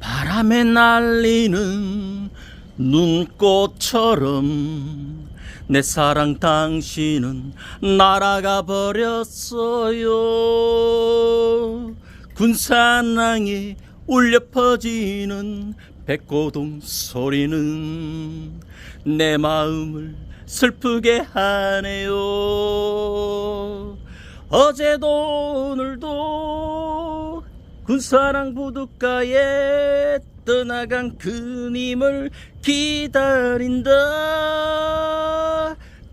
바람에 날리는 눈꽃처럼 내 사랑 당신은 날아가 버렸어요. 군산항에 울려 퍼지는 백고동 소리는 내 마음을 슬프게 하네요. 어제도 오늘도 군사랑 부둣가에 떠나간 그님을 기다린다.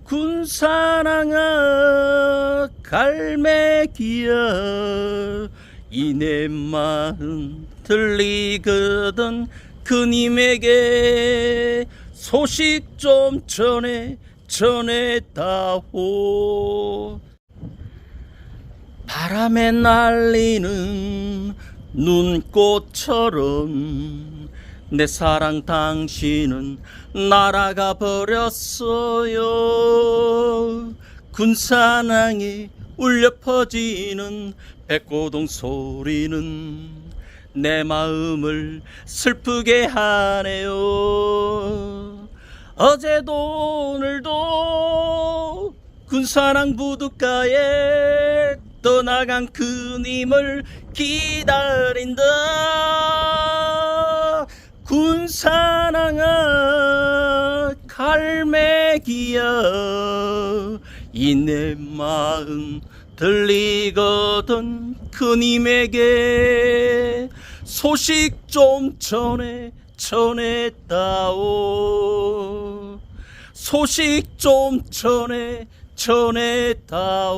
군사랑아 갈매기야 이내 마음 들리거든 그님에게 소식 좀 전해 전해다오. 바람에 날리는 눈꽃처럼 내 사랑 당신은 날아가 버렸어요. 군산항에 울려 퍼지는 백고동 소리는 내 마음을 슬프게 하네요. 어제도 오늘도 군사랑 부둣가에 떠나간 그님을 기다린다 군사랑아 갈매기야 이내 마음 들리거든 그님에게 소식 좀 전해 전해다오. 소식 좀 전해 전해다오